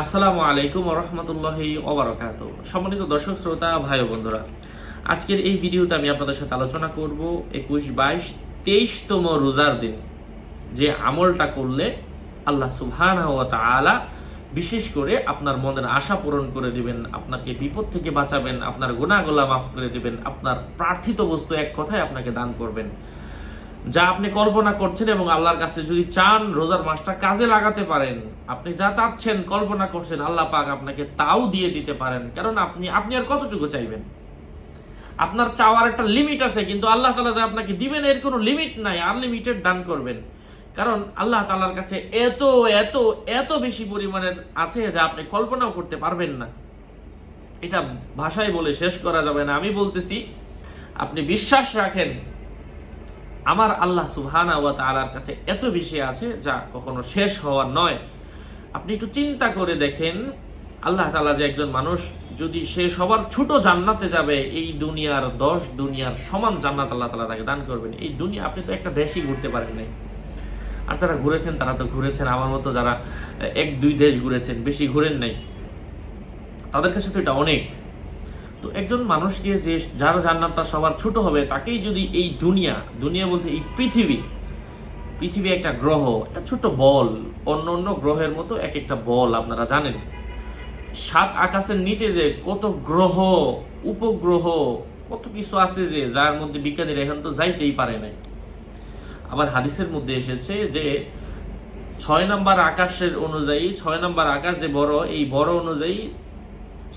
আসসালামু আলাইকুম রহমতুল্লাহি ওবরাকাত সম্মানিত দর্শক, শ্রোতা, ভাই বন্ধুরা, আজকের এই ভিডিওতে আমি আপনাদের সাথে আলোচনা করব একুশ, বাইশ, তেইশতম রোজার দিন, যে আমলটা করলে আল্লাহ সুবহান তাআলা বিশেষ করে আপনার মনের আশা পূরণ করে দিবেন, আপনাকে বিপদ থেকে বাঁচাবেন, আপনার গুণাগুলা মাফ করে দিবেন, আপনার প্রার্থিত বস্তু এক কথায় আপনাকে দান করবেন। যা আপনি কল্পনা করছেন এবং আল্লাহর কাছে যদি চান রোজার মাসটা কাজে লাগাতে পারেন, আপনি যা চাচ্ছেন কল্পনা করছেন, আল্লাহ পাক আপনাকে তাও দিয়ে দিতে পারেন। কারণ আপনি আপনি আর কতটুকু চাইবেন? আপনার চাওয়ার একটা লিমিট আছে, কিন্তু আল্লাহ তালা যা আপনাকে দিবেন, এর কোনো লিমিট নাই আনলিমিটেড দান করবেন। কারণ আল্লাহ তালার কাছে এত এত এত বেশি পরিমাণের আছে যা আপনি কল্পনাও করতে পারবেন না। এটা ভাষায় বলে শেষ করা যাবে না। আমি বলতেছি, আপনি বিশ্বাস রাখেন আমার আল্লাহ সুবহানা ওয়া তাআলার কাছে এত বেশি আছে যা কখনো শেষ হওয়ার নয়। আপনি একটু চিন্তা করে দেখেন, আল্লাহ তালা যে একজন মানুষ, যদি সে সবার ছোট জান্নাতে যাবে, এই দুনিয়ার দশ দুনিয়ার সমান জান্নাত আল্লাহ তালা তাকে দান করবেন। এই দুনিয়া আপনি তো একটা দেশই ঘুরতে পারেন নাই। আর যারা ঘুরেছেন, তারা তো ঘুরেছেন, আমার মতো যারা এক দুই দেশ ঘুরেছেন, বেশি ঘুরেন নাই। তাদের কাছে তো এটা অনেক। তো একজন মানুষকে যে যার জান্নাতটা সবার ছোট হবে, তাকেই যদি এই দুনিয়া দুনিয়া বলতে এই পৃথিবী পৃথিবী একটা গ্রহ, একটা ছোট বল, অন্য অন্য গ্রহের মতো এক একটা বল আপনারা জানেন। সাত আকাশের নিচে যে কত গ্রহ, উপগ্রহ, কত কিছু আছে যে যার মধ্যে বিজ্ঞানীরা এখন তো যাইতেই পারে নাই। আবার হাদিসের মধ্যে এসেছে যে ছয় নম্বর আকাশের অনুযায়ী, ছয় নম্বর আকাশ যে বড়, এই বড় অনুযায়ী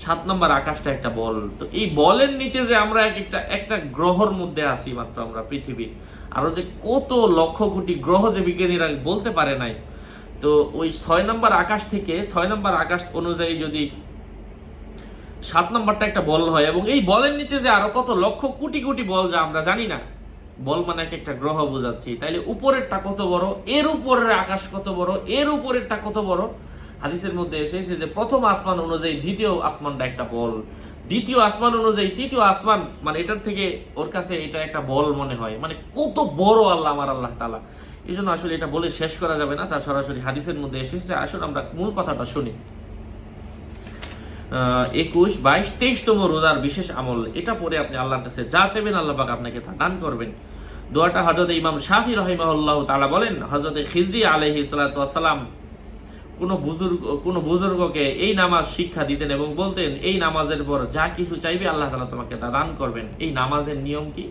সাত নম্বর আকাশটা একটা বল। তো এই বলের নিচে যে আমরা এক একটা একটা গ্রহর মধ্যে আছি মাত্র আমরা পৃথিবী আরও যে কত লক্ষ কোটি গ্রহ যে বিজ্ঞানীরা বলতে পারে নাই। তো ওই ছয় নম্বর আকাশ থেকে, ছয় নম্বর আকাশ অনুযায়ী যদি সাত নম্বরটা একটা বল হয়, এবং এই বলের নিচে যে আরও কত লক্ষ কোটি কোটি বল যা আমরা জানি না, বল মানে এক একটা গ্রহ বোঝাচ্ছি। তাইলে উপরেরটা কত বড়? এর উপরের আকাশ কত বড়? এর উপরেরটা কত বড়? হাদিসের মধ্যে এসেছে যে প্রথম আসমান অনুযায়ী দ্বিতীয় আসমানটা একটা বল। দ্বিতীয় আসমান অনুযায়ী তৃতীয় আসমান মানে এটার থেকে ওর কাছে এটা একটা বল মনে হয়। মানে কত বড় আল্লাহ আমার আল্লাহ তালা এই জন্য আসলে এটা বলে শেষ করা যাবে না, তা সরাসরি হাদিসের মধ্যে এসেছে। আসলে আমরা মূল কথাটা শুনি। একুশ, বাইশ, তেইশতম রোজার বিশেষ আমল। এটা পরে আপনি আল্লাহর কাছে যা চাইবেন আল্লাহ পাক আপনাকে তা দান করবেন। দোয়াটা হজরত ইমাম শাহি রহিমাহুল্লাহ তালা বলেন হজরত খিজরি আলহি সালাম কোন বুজুর্গ, কোন বুজুর্গকে এই নামাজ শিক্ষা দিতেন এবং বলতেন, এই নামাজের পর যা কিছু চাইবে আল্লাহ তালা তোমাকে তা দান করবেন। এই নামাজের নিয়ম কি?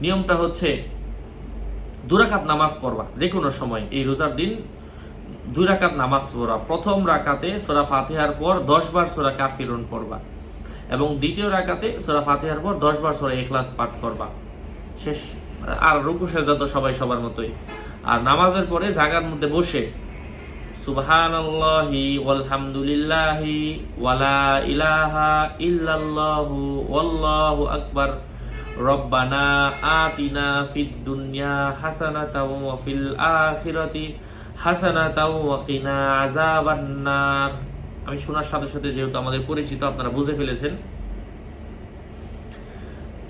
নিয়মটা হচ্ছে দুরাকাত নামাজ পড়বা যে কোনো সময়। এই রোজার দিন দুই রাকাত নামাজ পড়া। প্রথম রাকাতে সোরা ফাতেহার পর দশ বার সোরা কাফিরুন পড়বা এবং দ্বিতীয় রাকাতে সোরা ফাতেহার পর দশ বার সোরা এখলাস পাঠ করবা। শেষ। আর রুকু সেজদা তো সবাই সবার মতোই। আর নামাজের পরে জাগার মধ্যে বসে সুবহানাল্লাহি ওয়ালহামদুলিল্লাহি ওয়ালা ইলাহা ইল্লাল্লাহু ওয়াল্লাহু আকবার। রব্বানা আতিনা ফিদ দুনিয়া হাসানাতাও ওয়া ফিল আখিরাতি হাসানাতাও ওয়া কিনা আযাবান নার আমি শোনার সাথে সাথে যেহেতু আমাদের পরিচিত, আপনারা বুঝে ফেলেছেন।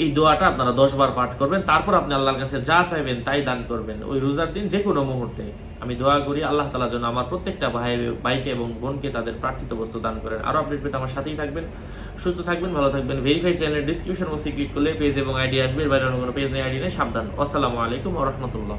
এই দোয়াটা আপনারা দশ বার পাঠ করবেন, তারপর আপনি আল্লাহর কাছে যা চাইবেন তাই দান করবেন। ওই রোজার দিন যে কোনো মুহূর্তে। আমি দোয়া করি আল্লাহ তালার জন্য আমার প্রত্যেকটা ভাই, ভাইকে এবং বোনকে তাদের প্রার্থিত বস্তু দান করেন। আরও আপডেট পেতে আমার সাথেই থাকবেন। সুস্থ থাকবেন, ভালো থাকবেন। ভেরিফাই চ্যানেল ডিসক্রিপশন বক্সে ক্লিক করলে পেজ এবং আইডি আসবে। বাইরে কোনো পেজ নেই আইডি নেই। সাবধান। আসসালামু আলাইকুম রহমতুল্লাহ।